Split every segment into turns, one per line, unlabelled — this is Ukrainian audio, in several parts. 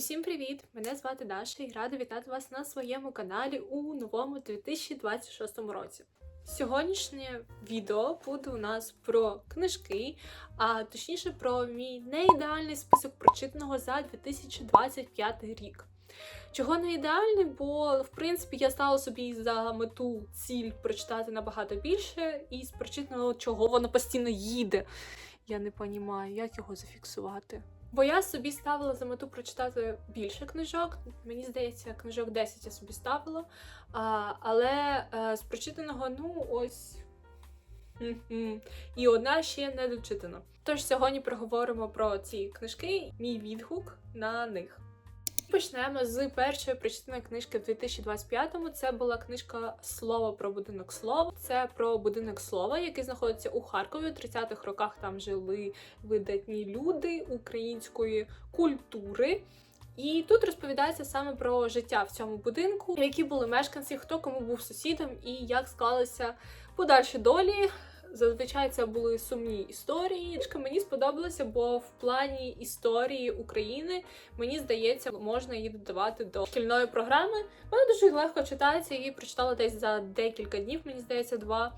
Усім привіт! Мене звати Даша і рада вітати вас на своєму каналі у новому 2026 році. Сьогоднішнє відео буде у нас про книжки, а точніше про мій неідеальний список прочитаного за 2025 рік. Чого не ідеальний, бо в принципі я стала собі за мету ціль прочитати набагато більше, і з прочитаного чого воно постійно їде. Я не розумію, як його зафіксувати. Бо я собі ставила за мету прочитати більше книжок. Мені здається, книжок 10 я собі ставила. А, але а, з прочитаного, ну, ось. І одна ще не дочитана. Тож сьогодні проговоримо про ці книжки, мій відгук на них. Почнемо з першої прочитаної книжки в 2025-му. Це була книжка Слово про будинок слова. Це про будинок слова, який знаходиться у Харкові. У 30-х роках там жили видатні люди української культури. І тут розповідається саме про життя в цьому будинку, які були мешканці, хто кому був сусідом і як склалися подальші долі. Зазвичай це були сумні історії. Мені сподобалося, бо в плані історії України мені здається, можна її додавати до шкільної програми. Вона дуже легко читається, її прочитала десь за декілька днів, мені здається, два.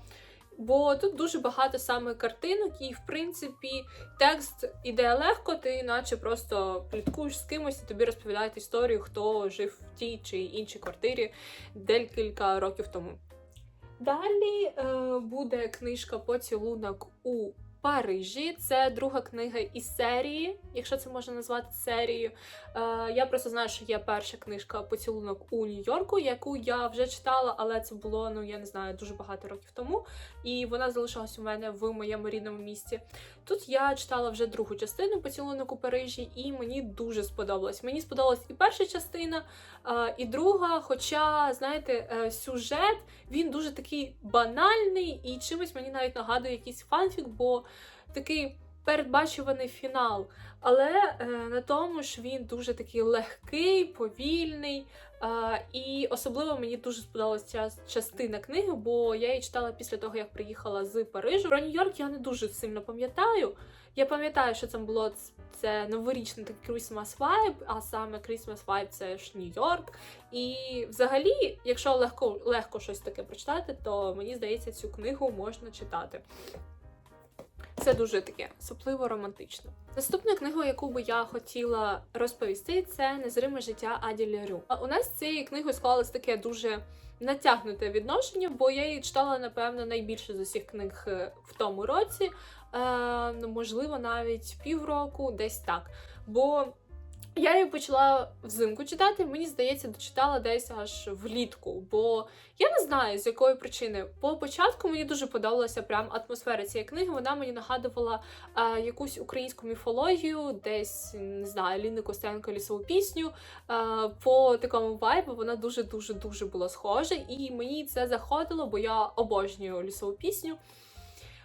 Бо тут дуже багато саме картинок, і в принципі текст іде легко, ти наче просто пліткуєш з кимось і тобі розповідають історію, хто жив в тій чи іншій квартирі декілька років тому. Далі е, буде книжка Поцілунок у Парижі. Це друга книга із серії, якщо це можна назвати серією. Е, я просто знаю, що є перша книжка Поцілунок у Нью-Йорку, яку я вже читала, але це було, ну я не знаю, дуже багато років тому. І вона залишилась у мене в моєму рідному місті. Тут я читала вже другу частину Поцілунок у Парижі, і мені дуже сподобалось. Мені сподобалась і перша частина, і друга. Хоча, знаєте, е, сюжет він дуже такий банальний і чимось мені навіть нагадує якийсь фанфік, бо такий передбачуваний фінал. Але е, на тому ж він дуже такий легкий, повільний. Е, і особливо мені дуже сподобалася ця частина книги, бо я її читала після того, як приїхала з Парижу. Про Нью-Йорк я не дуже сильно пам'ятаю. Я пам'ятаю, що це було це новорічний такий Christmas vibe, а саме Christmas vibe це ж Нью-Йорк. І взагалі, якщо легко легко щось таке прочитати, то мені здається, цю книгу можна читати. Це дуже таке сопливо романтично. Наступна книга, яку би я хотіла розповісти, це Незриме життя Аді Лярю. У нас з цією книгою склалось таке дуже натягнуте відношення, бо я її читала, напевно, найбільше з усіх книг е, в тому році. Е, ну, можливо, навіть півроку, десь так. Бо я її почала взимку читати, мені здається, дочитала десь аж влітку. Бо я не знаю з якої причини. По початку мені дуже подобалася прям атмосфера цієї книги. Вона мені нагадувала е, якусь українську міфологію, десь не знаю, Ліни Костенко лісову пісню. Е, по такому вайбу вона дуже дуже дуже була схожа, і мені це заходило, бо я обожнюю лісову пісню.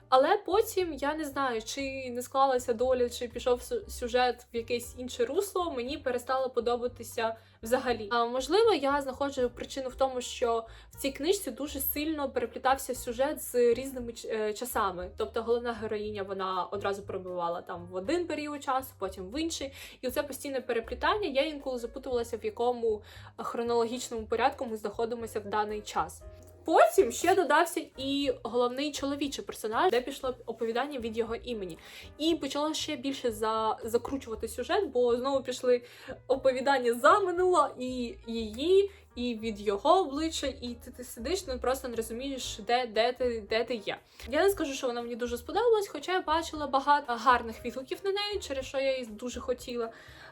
Але потім я не знаю, чи не склалася доля, чи пішов сюжет в якесь інше русло. Мені перестало подобатися взагалі. А можливо, я знаходжу причину в тому, що в цій книжці дуже сильно переплітався сюжет з різними е, часами. Тобто, головна героїня вона одразу пробивала там в один період часу, потім в інший. І це постійне переплітання. Я інколи запутувалася, в якому хронологічному порядку ми знаходимося в даний час. Потім ще додався і головний чоловічий персонаж, де пішло оповідання від його імені. І почало ще більше за... закручувати сюжет, бо знову пішли оповідання за минуло і її, і від його обличчя, і ти, ти сидиш, ну просто не розумієш, де де, ти де ти є. Я не скажу, що вона мені дуже сподобалась, хоча я бачила багато гарних відгуків на неї, через що я її дуже хотіла.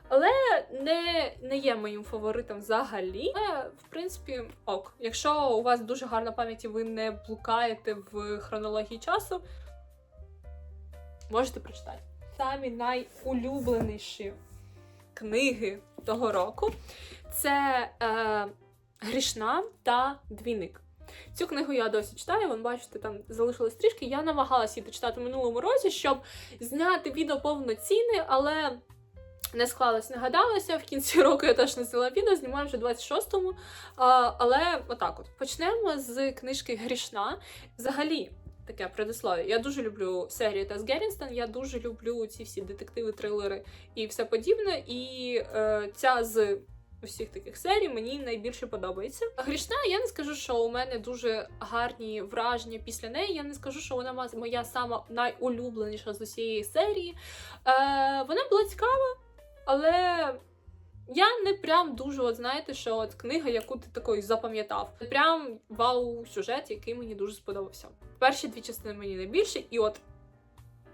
Але не не є моїм фаворитом взагалі. Але, в принципі, ок. Якщо у вас дуже гарна пам'ять і ви не блукаєте в хронології часу, можете прочитати. Самі найулюбленіші книги того року це е, Грішна та Двійник. Цю книгу я досі читаю, вон бачите, там залишилось трішки. Я намагалася її дочитати в минулому році, щоб зняти відео повноцінне, але не склалось, не гадалося. В кінці року я теж не зняла відео, знімаю вже 26-му. А, Але отак от почнемо з книжки Грішна. Взагалі, таке предисловие. Я дуже люблю серію Тес Геррінстон, я дуже люблю ці всі детективи, трилери і все подібне. І е, ця з усіх таких серій мені найбільше подобається. Грішна, я не скажу, що у мене дуже гарні враження після неї. Я не скажу, що вона моя сама найулюбленіша з усієї серії. Е, вона була цікава, але я не прям дуже, от знаєте, що от книга, яку ти такою запам'ятав. Прям вау сюжет, який мені дуже сподобався. Перші дві частини мені найбільше, і от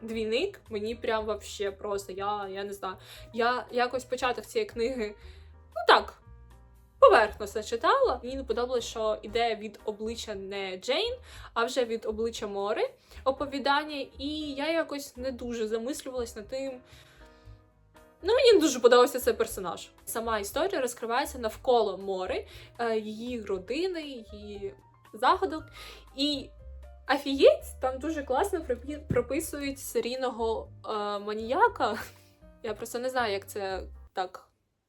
двійник мені прям вообще просто. Я, я не знаю. Я якось початок цієї книги, ну так. Поверхносно читала. Мені не подобалось, що ідея від обличчя не Джейн, а вже від обличчя Мори оповідання, і я якось не дуже замислювалась над тим, Ну, мені не дуже подобався цей персонаж. Сама історія розкривається навколо Мори, е, її родини, її загадок. І афієць там дуже класно прописують серійного е, маніяка. Я просто не знаю, як це так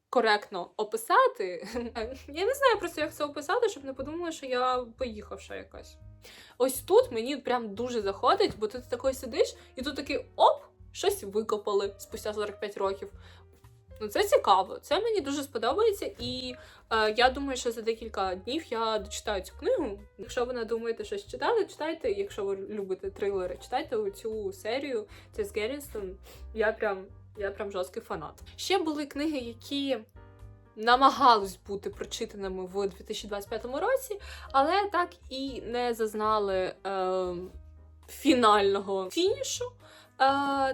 коректно описати. Я не знаю просто, як це описати, щоб не подумали, що я поїхавша якась. Ось тут мені прям дуже заходить, бо ти такий сидиш, і тут такий оп! Щось викопали спустя 45 років. Ну, це цікаво. Це мені дуже сподобається, і е, я думаю, що за декілька днів я дочитаю цю книгу. Якщо ви не думаєте щось читати, читайте. Якщо ви любите трилери, читайте цю серію. Це з Геррістон. Я прям, я прям жорсткий фанат. Ще були книги, які намагались бути прочитаними в 2025 році, але так і не зазнали е, фінального фінішу.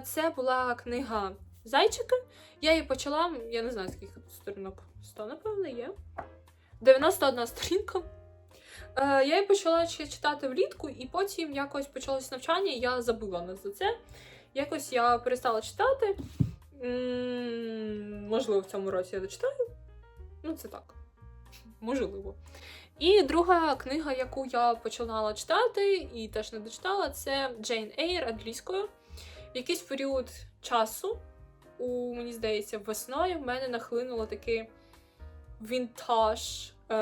Це була книга Зайчики. Я її почала, я не знаю, скільки тут сторінок 100, напевно, є. 91 сторінка. Е, Я її почала ще читати влітку, і потім якось почалось навчання, і я забула за це. Якось я перестала читати. Можливо, в цьому році я дочитаю. Ну, це так. Можливо. І друга книга, яку я починала читати і теж не дочитала, це Джейн Ейр англійською. Якийсь період часу, у мені здається, весною в мене нахлинуло такий вінтаж е,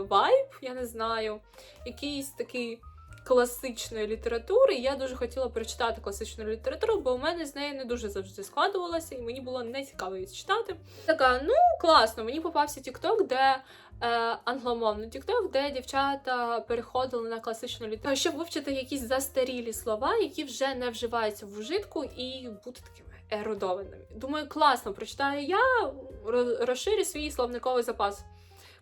вайб, я не знаю, якийсь такий класичної літератури. Я дуже хотіла перечитати класичну літературу, бо у мене з нею не дуже завжди складувалося, і мені було не цікаво її читати. Така, ну класно, мені попався TikTok, де е, англомовний TikTok, де дівчата переходили на класичну літературу, щоб вивчити якісь застарілі слова, які вже не вживаються в ужитку, і бути такими ерудованими. Думаю, класно, прочитаю я, роз- розширю свій словниковий запас.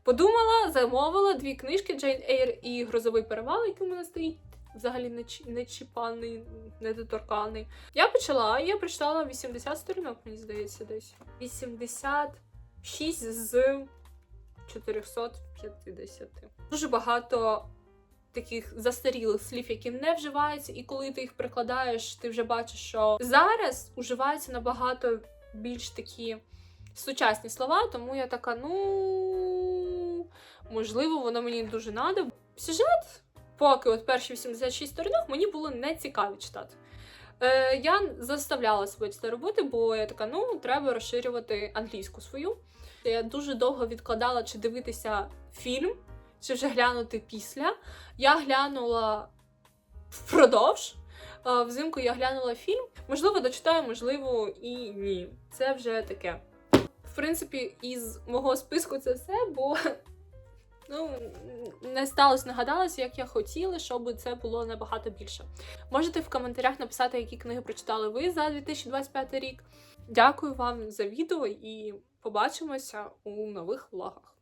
Подумала, замовила дві книжки Джейн Ейр і Грозовий перевал, який у мене стоїть взагалі не, чі- не чіпаний, недоторканий. Я почала, я прочитала 80 сторінок, мені здається, десь. 86 з 450. Дуже багато таких застарілих слів, які не вживаються, і коли ти їх прикладаєш, ти вже бачиш, що зараз уживаються набагато більш такі сучасні слова, тому я така, ну можливо, воно мені дуже надо. Сюжет, поки от перші 86 сторінок, мені було не цікаво читати. Е, я заставляла себе це робити, бо я така, ну, треба розширювати англійську свою. Я дуже довго відкладала, чи дивитися фільм, чи вже глянути після. Я глянула впродовж. Взимку я глянула фільм. Можливо, дочитаю, можливо, і ні. Це вже таке. В принципі, із мого списку це все, бо ну, не сталося, нагадалось, як я хотіла, щоб це було набагато більше. Можете в коментарях написати, які книги прочитали ви за 2025 рік. Дякую вам за відео і побачимося у нових влогах.